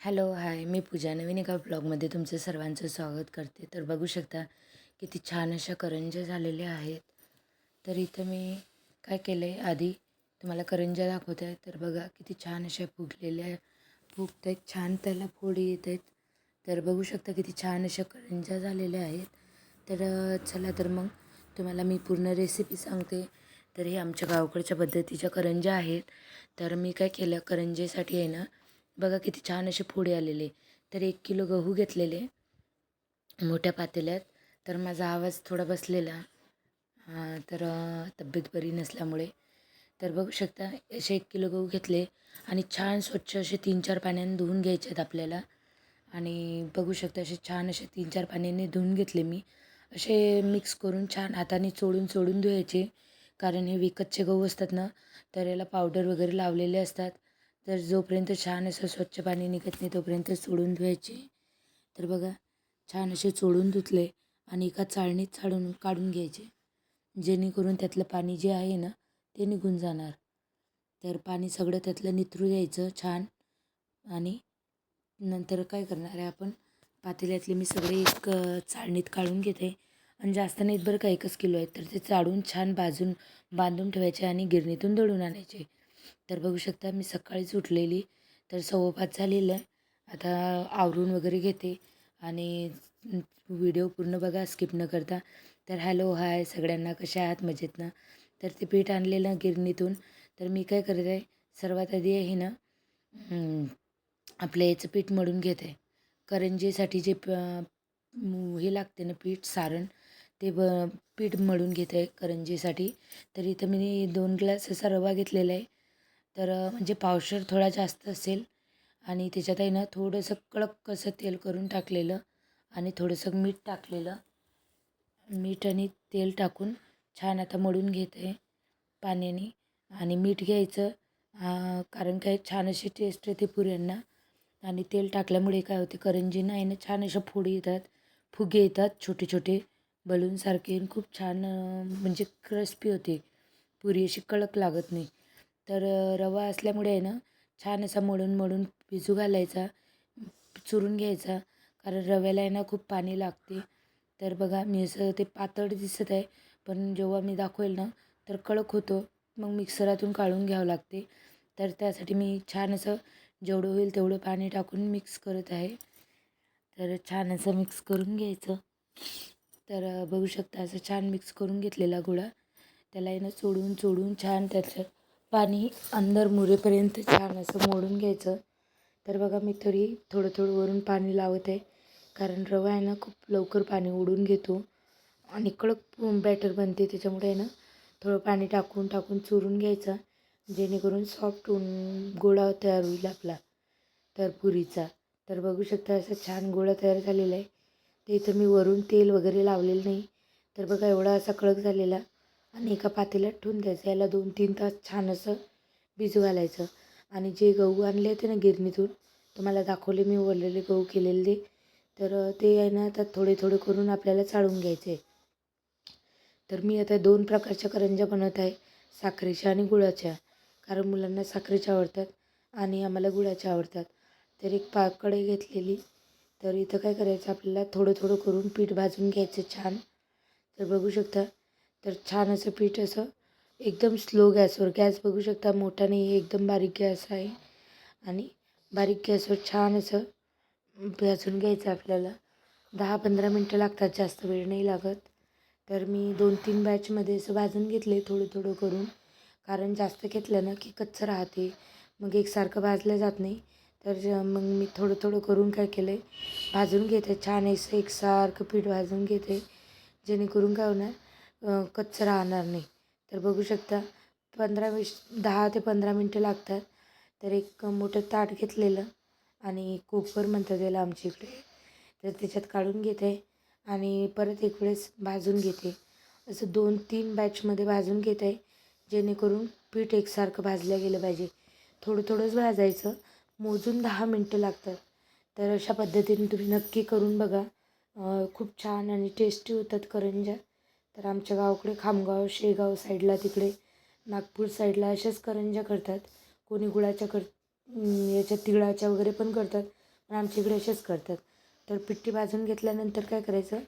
Hello hi. मी पूजा नवीन एका ब्लॉगमध्ये तुमचं सर्वांचं स्वागत करते. तर बघू शकता किती छान अशा करंज्या झालेल्या आहेत. तर इथं मी काय केलं आहे आधी तुम्हाला करंज्या दाखवत. आहे तर बघा किती छान अशा फुगलेल्या फुगत आहेत छान त्याला फोडी येत आहेत तर बघू शकता किती छान अशा करंज्या झालेल्या आहेत. तर चला तर मग तुम्हाला मी पूर्ण रेसिपी सांगते. तर हे आमच्या गावकडच्या पद्धतीच्या करंज्या आहेत. तर मी काय केलं करंजेसाठी आहे ना बघा किती छान असे फोडे आलेले. तर एक किलो गहू घेतलेले मोठ्या पातेल्यात. तर माझा आवाज थोडा बसलेला. तर तब्येत बरी नसल्यामुळे. तर बघू शकता असे एक किलो गहू घेतले आणि छान स्वच्छ असे तीन चार पाण्याने धुवून घ्यायचे आहेत आपल्याला. आणि बघू शकता असे छान असे तीन चार पाण्याने धुवून घेतले मी. असे मिक्स करून छान हाताने चोडून चोडून धुवायचे. कारण हे विकतचे गहू असतात ना तर याला पावडर वगैरे लावलेले असतात. तर जोपर्यंत छान असं स्वच्छ पाणी निघत नाही तोपर्यंत सोडून धुवायचे. तर बघा छान असे चोडून धुतले आणि एका चाळणीत चाळून काढून घ्यायचे. जेणेकरून त्यातलं पाणी जे आहे ना ते निघून जाणार. तर पाणी सगळं त्यातलं निथरू द्यायचं छान. आणि नंतर काय करणार आहे आपण? पातेल्यातले मी सगळे एक चाळणीत काढून घेते. आणि जास्त नाहीत बरं का एकच किलो आहेत. तर ते चाळून छान बाजून बांधून ठेवायचे आणि गिरणीतून दळून आणायचे. तर बघू शकता मी सकाळीच उठलेली. तर सव्वा पाच झालेलं आहे. आता आवरून वगैरे घेते आणि व्हिडिओ पूर्ण बघा स्किप न करता. तर हॅलो हाय सगळ्यांना कशा आहात? मजेत ना? तर ते पीठ आणलेलं गिरणीतून. तर मी काय करत आहे सर्वात आधी आहे ना आपल्या आपलं याचं पीठ मळून घेत. आहे करंजीसाठी जे प हे लागते ना पीठ सारण ते ब पीठ मळून घेत आहे करंजीसाठी. तर इथं मी दोन ग्लास असा रवा घेतलेला आहे. तर म्हणजे पावशर थोडा जास्त असेल आणि त्याच्यात आहे ना थोडंसं कडक असं तेल करून टाकलेलं आणि थोडंसं मीठ टाकलेलं. मीठ आणि तेल टाकून छान आता मळून घेत आहे पाण्याने आणि मीठ घ्यायचं कारण काय छान अशी टेस्ट येते पुऱ्यांना आणि तेल टाकल्यामुळे काय होते करंजीना आहे ना छान अशा फोडी येतात फुगे येतात छोटे छोटे बलूनसारखे खूप छान म्हणजे क्रिस्पी होते. पुरी अशी कडक लागत नाही. तर रवा असल्यामुळे आहे ना छान असा मळून मळून भिजू घालायचा चुरून घ्यायचा. कारण रव्याला आहे ना खूप पाणी लागते. तर बघा मी असं ते पातळ दिसत आहे. पण जेव्हा मी दाखवेल ना तर कडक होतो. मग मिक्सरातून काढून घ्यावं लागते. तर त्यासाठी मी छान असं जेवढं होईल तेवढं पाणी टाकून मिक्स करत आहे. तर छान असं मिक्स करून घ्यायचं. तर बघू शकता असं छान मिक्स करून घेतलेला गोळा. त्याला आहे ना चोडून चोडून छान त्याचं पाणी अंदर मुरेपर्यंत छान असं मोडून घ्यायचं. तर बघा मी तरी थोडं थोडं वरून पाणी लावत. आहे कारण रवा आहे ना खूप लवकर पाणी ओढून घेतो. आणि कडक बॅटर बनते त्याच्यामुळे आहे ना थोडं पाणी टाकून टाकून चुरून घ्यायचं. जेणेकरून सॉफ्ट ऊन गोळा तयार होईल आपला तर पुरीचा. तर बघू शकता असा छान गोळा तयार झालेला आहे. ते इथं मी वरून तेल वगैरे लावलेलं नाही. तर बघा एवढा असा कडक झालेला. आणि एका पातेल्यात ठेवून द्यायचं. याला दोन तीन तास छान असं भिजू घालायचं. आणि जे गहू आणले होते ना गिरणीतून तुम्हाला दाखवले मी ओरलेले गहू केलेले तर ते आहे ना आता थोडे थोडे करून आपल्याला चाळून घ्यायचे. तर मी आता दोन प्रकारच्या करंज्या बनवत आहे साखरेच्या आणि गुळाच्या. कारण मुलांना साखरेच्या आवडतात आणि आम्हाला गुळाच्या आवडतात. तर एक पाकडे कढई घेतलेली तर इथं काय करायचं आपल्याला थोडं थोडं करून पीठ भाजून घ्यायचं छान. तर बघू शकता तर छान असं पीठ असं एकदम स्लो गॅसवर गॅस बघू शकता मोठा नाही आहे एकदम बारीक गॅस आहे. आणि बारीक गॅसवर छान असं भाजून घ्यायचं आपल्याला. दहा पंधरा मिनटं लागतात जास्त वेळ नाही लागत. तर मी दोन तीन बॅचमध्ये असं भाजून घेतले थोडं थोडं करून. कारण जास्त घेतलं ना की कच्चं राहते. मग एकसारखं भाजलं जात नाही. तर मग मी थोडं थोडं करून काय केलं आहे भाजून घेते. छान असं एकसारखं पीठ भाजून घेते. जेणेकरून काय होणार? कच्चं राहणार नाही. तर बघू शकता पंधरा वीस दहा ते पंधरा मिनटं लागतात. तर एक मोठं ताट घेतलेलं आणि कुकर म्हणतात त्याला आमच्या इकडे. तर त्याच्यात काढून घेते आणि परत एक वेळेस भाजून घेते. असं दोन तीन बॅचमध्ये भाजून घेत आहे जेणेकरून पीठ एकसारखं भाजलं गेलं पाहिजे. थोडं थोडंच भाजायचं मोजून दहा मिनटं लागतात. तर अशा पद्धतीने तुम्ही नक्की करून बघा. खूप छान आणि टेस्टी होतात करंज्या तर आमच्या गावाकडे खामगाव शेगाव साईडला तिकडे नागपूर साईडला अशाच करंज्या करतात. कोणी गुळाच्या कर याच्या तिळाच्या वगैरे पण करतात पण आमच्या इकडे असेच करतात. तर पिठी भाजून घेतल्यानंतर काय करायचं?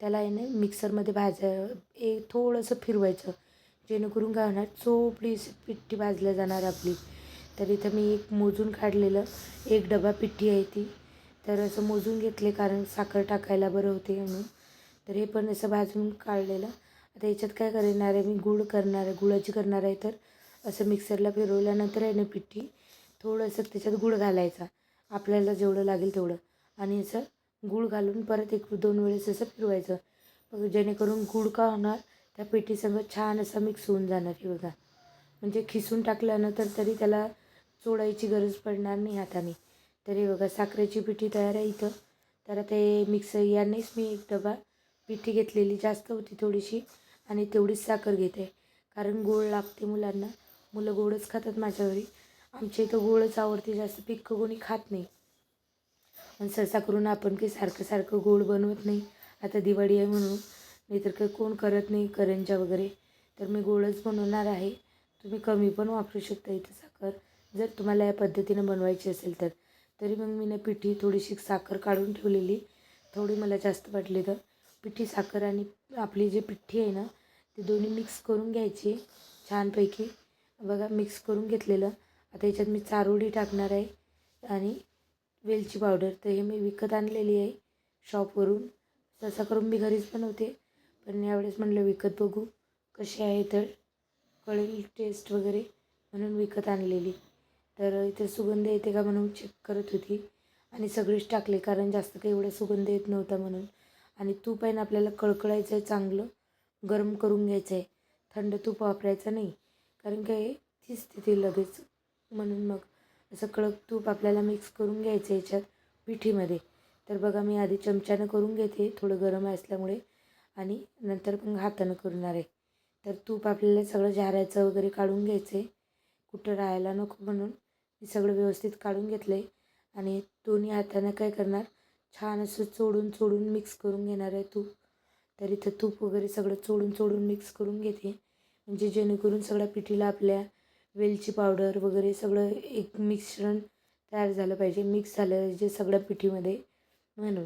त्याला आहे ना मिक्सरमध्ये भाजा ए थोडंसं फिरवायचं. जेणेकरून काय होणार? चोपडी पिठी भाजल्या जाणार आपली. तर इथं मी एक मोजून काढलेलं एक डबा पिठी आहे ती. तर असं मोजून घेतले कारण साखर टाकायला बरं होते म्हणून. तर हे पण असं भाजून काढलेलं. आता याच्यात काय करणार आहे मी? गूळ करणार आहे. गुळाची करणार आहे तर असं मिक्सरला फिरवल्यानंतर आहे ना पिठी थोडंसं त्याच्यात गूळ घालायचा. आपल्याला जेवढं लागेल तेवढं. आणि असं गूळ घालून परत एक दोन वेळेस असं फिरवायचं. मग जेणेकरून गूळ का होणार? त्या पिठीसंग छान असा मिक्स होऊन जाणार हे बघा. म्हणजे खिसून टाकल्यानंतर तरी त्याला चोडायची गरज पडणार नाही हाताने. तरी बघा साखरेची पिठी तयार आहे इथं. तर ते मिक्सर मिक्स यानेच मी एक डबा पिठी घेतलेली जास्त होती थोडीशी आणि तेवढीच साखर घेते. कारण गोड लागते मुलांना. मुलं गोडच खातात माझ्या घरी. आमच्या इथं गोडच आवडते. जास्त पिक्क कोणी खात नाही. आणि सहसा करून आपण काही सारखं सारखं गोड बनवत नाही. आता दिवाळी आहे म्हणून. नाहीतर काही कोण करत नाही. करंजा वगैरे. तर मी गोडच बनवणार आहे. तुम्ही कमी पण वापरू शकता इथं साखर. जर तुम्हाला या पद्धतीनं बनवायची असेल तर. तरी मग मी ना पिठी थोडीशी साखर काढून ठेवलेली. थोडी मला जास्त वाटली तर. पिठी साखर आणि आपली जी पिठी आहे ना ती दोन्ही मिक्स करून घ्यायची छानपैकी. बघा मिक्स करून घेतलेलं. आता याच्यात मी चारोळी टाकणार आहे आणि वेलची पावडर तर हे मी विकत आणलेली आहे शॉपवरून तसं करून मी घरीच बनवते. पण यावेळेस म्हणलं विकत बघू कशी आहे तर. कळेल टेस्ट वगैरे म्हणून विकत आणलेली. तर इथे सुगंध येते का म्हणून चेक करत होती. आणि सगळीच टाकले कारण जास्त काही एवढा सुगंध येत नव्हता म्हणून. आणि तूप आहे ना आपल्याला कळकळायचं आहे चांगलं. गरम करून घ्यायचं आहे थंड तूप वापरायचं नाही. कारण काय तीच तिथे लगेच. म्हणून मग असं कडक तूप आपल्याला मिक्स करून घ्यायचं याच्यात पिठीमध्ये तर बघा मी आधी चमच्यानं करून घेते. थोडं गरम असल्यामुळे. आणि नंतर मग हातानं करणार आहे. तर तूप आपल्याला सगळं झाऱ्याचं वगैरे काढून घ्यायचं आहे कुठं राहायला नको म्हणून. मी सगळं व्यवस्थित काढून घेतलं आहे आणि दोन्ही हातानं काय करणार? छान असं चोडून चोडून मिक्स करून घेणार आहे तूप तर इथं तूप वगैरे सगळं चोडून चोडून मिक्स करून घेते. म्हणजे जेणेकरून सगळ्या पिठीला आपल्या वेलची पावडर वगैरे सगळं एक मिश्रण तयार झालं पाहिजे. मिक्स झालं पाहिजे सगळ्या पिठीमध्ये. म्हणून.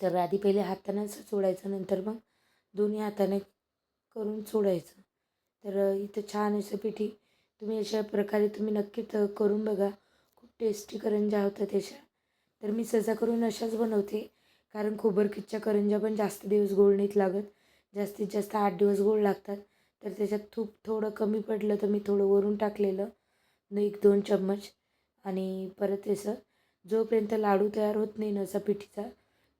तर आधी पहिले हातानं असं चोडायचं नंतर मग दोन्ही हाताने करून चोडायचं. तर इथं छान असं पिठी तुम्ही अशा प्रकारे तुम्ही नक्की करून बघा. खूप टेस्टी करंजा होतात त्याच्या. तर मी सजा करून अशाच बनवते. कारण खोबरकीच्या करंजा पण जास्त दिवस गोड नाहीत लागत. जास्तीत जास्त आठ दिवस गोड लागतात. तर त्याच्यात तूप थोडं कमी पडलं तर मी थोडं वरून टाकलेलं. न एक दोन चम्मच. आणि परत असं जोपर्यंत लाडू तयार होत नाही ना असा पिठीचा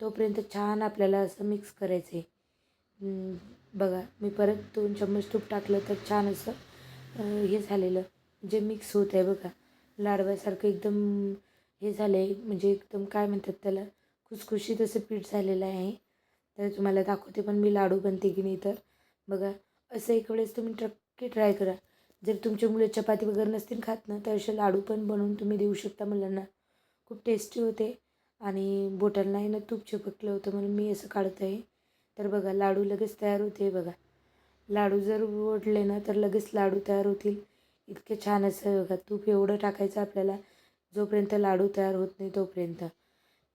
तोपर्यंत छान आपल्याला असं मिक्स करायचं आहे बघा मी परत दोन चम्मच तूप टाकलं तर छान असं हे झालेलं. जे मिक्स होत आहे बघा. लाडव्यासारखं एकदम हे झालं आहे म्हणजे एकदम काय म्हणतात त्याला खुसखुशीत असं पीठ झालेलं आहे. तर तुम्हाला दाखवते पण मी लाडू बनते की नाही तर. बघा असं एक वेळेस तुम्ही नक्की ट्राय करा. जर तुमचे मुलं चपाती वगैरे नसतील खात ना तर असे लाडू पण बनवून तुम्ही देऊ शकता मुलांना. खूप टेस्टी होते. आणि बोटांनाही ना तूप चिपकलं होतं म्हणून मी असं काढत आहे तर बघा लाडू लगेच तयार होते बघा. लाडू जर ओढले ना तर लगेच लाडू तयार होतील. इतके छान असं बघा तूप एवढं टाकायचं आपल्याला. जोपर्यंत लाडू तयार होत नाही तोपर्यंत.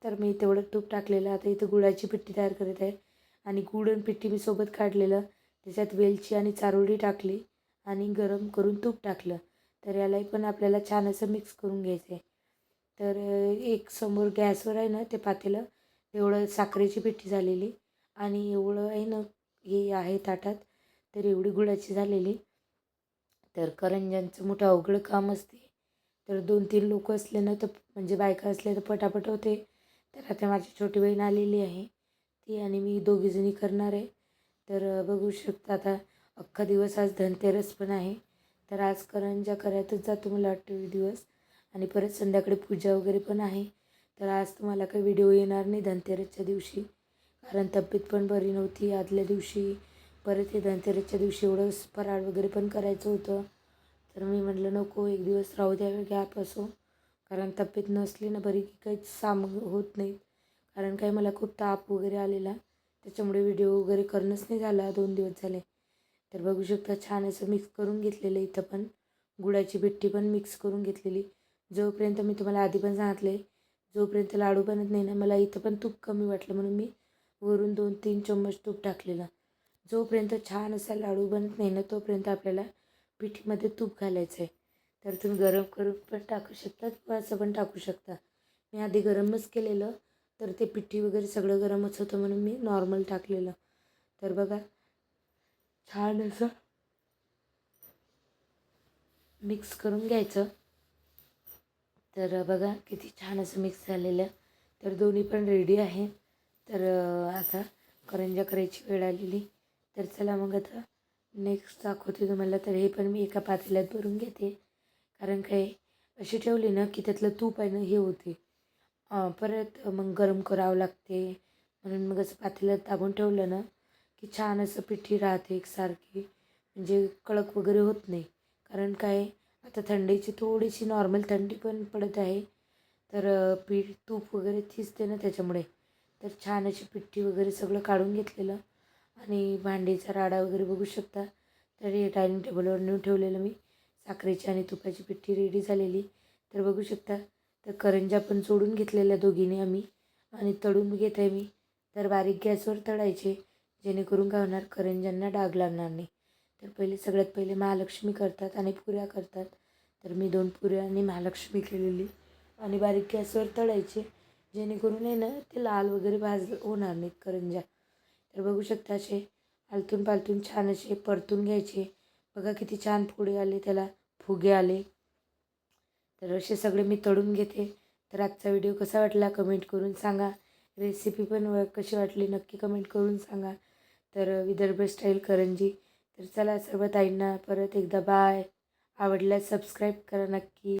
तर मी तेवढं तूप टाकलेलं आता इथं गुळाची पिठी तयार करत आहे. आणि गुळ आणि पिट्टी मी सोबत काढलेलं. त्याच्यात वेलची आणि चारोळी टाकली आणि गरम करून तूप टाकलं. तर यालाही पण आपल्याला छान असं मिक्स करून घ्यायचं आहे तर एक समोर गॅसवर आहे ना ते पातेलं. एवढं साखरेची पिठी झालेली. आणि एवढं आहे ना हे आहे ताटात. तर एवढी गुळाची झालेली. तर करंज्यांचं मोठं अवघड काम असते. तर दोन तीन लोक असले ना तर म्हणजे बायका असल्या तर पटापट होते. तर आता माझी छोटी बहीण आलेली आहे. ती आणि मी दोघीजणी करणार आहे. तर बघू शकता आता अख्खा दिवस आज धनतेरस पण आहे. तर आज करंजा करायतच जातो मला वाटतं दिवस. आणि परत संध्याकाळी पूजा वगैरे पण आहे. तर आज तुम्हाला काही व्हिडिओ येणार नाही धनतेरसच्या दिवशी. कारण तब्येत पण बरी नव्हती आदल्या दिवशी. परत हे धनतेरसच्या दिवशी एवढं फराळ वगैरे पण करायचं होतं. तर मी म्हटलं नको एक दिवस राहू द्या गॅप असो. कारण तब्येत नसली ना बरी की काहीच साम होत नाही कारण काही मला खूप ताप वगैरे आलेला. त्याच्यामुळे व्हिडिओ वगैरे करणंच नाही झाला दोन दिवस झाले. तर बघू शकता छान असं मिक्स करून घेतलेलं इथं पण. गुळाची पिठी पण मिक्स करून घेतलेली. जोपर्यंत मी तुम्हाला आधी पण सांगितले जोपर्यंत लाडू बनत नाही ना मला इथं पण तूप कमी वाटलं. म्हणून मी वरून दोन तीन चम्मच तूप टाकलेलं. जोपर्यंत छान असा लाडू बनत नाही ना तोपर्यंत आपल्याला पिठीमध्ये तूप घालायचं आहे तर तुम्ही गरम करून पण टाकू शकता किंवा असं पण टाकू शकता. मी आधी गरमच केलेलं तर ते पिठी वगैरे सगळं गरमच होतं म्हणून मी नॉर्मल टाकलेलं. तर बघा छान असं मिक्स करून घ्यायचं. तर बघा किती छान असं मिक्स झालेलं. तर दोन्ही पण रेडी आहे. तर आता करंजा करायची वेळ आलेली. तर चला मग आता नेक्स्ट दाखवते तुम्हाला तर हे पण मी एका पातेल्यात भरून घेते. कारण काय अशी ठेवली ना की त्यातलं तूप आहे ना हे होते. परत मग गरम करावं लागते. म्हणून मग असं पातेल्यात दाबून ठेवलं ना की छान असं पिठी राहते एकसारखी. म्हणजे कडक वगैरे होत नाही. कारण काय आता थंडीची थोडीशी नॉर्मल थंडी पण पडत आहे. तर पीठ तूप वगैरे थिजते ना त्याच्यामुळे. तर छान अशी पिठी वगैरे सगळं काढून घेतलेलं. आणि भांडीचा राडा वगैरे बघू शकता. तर हे डायनिंग टेबलवर नेऊन ठेवलेलं मी. साखरेची आणि तुपाची पिठी रेडी झालेली. तर बघू शकता. तर करंजा पण सोडून घेतलेल्या दोघीने आम्ही. आणि तळून घेत आहे मी. तर बारीक गॅसवर तळायचे. जेणेकरून काय होणार? करंज्यांना डाग लागणार नाही. तर पहिले सगळ्यात पहिले महालक्ष्मी करतात आणि पुऱ्या करतात. तर मी दोन पुऱ्या आणि महालक्ष्मी केलेली. आणि बारीक गॅसवर तळायचे. जेणेकरून आहे ना ते लाल वगैरे भाज होणार नाहीत करंज्या तर बघू शकता असे आलतून पालतून छान असे परतून घ्यायचे. बघा किती छान पुढे आले त्याला फुगे आले. तर असे सगळे मी तळून घेते. तर आजचा व्हिडिओ कसा वाटला कमेंट करून सांगा. रेसिपी पण कशी वाटली नक्की कमेंट करून सांगा. तर विदर्भ स्टाईल करंजी. तर चला सर्व ताईंना परत एकदा बाय आवडल्यास सबस्क्राईब करा नक्की.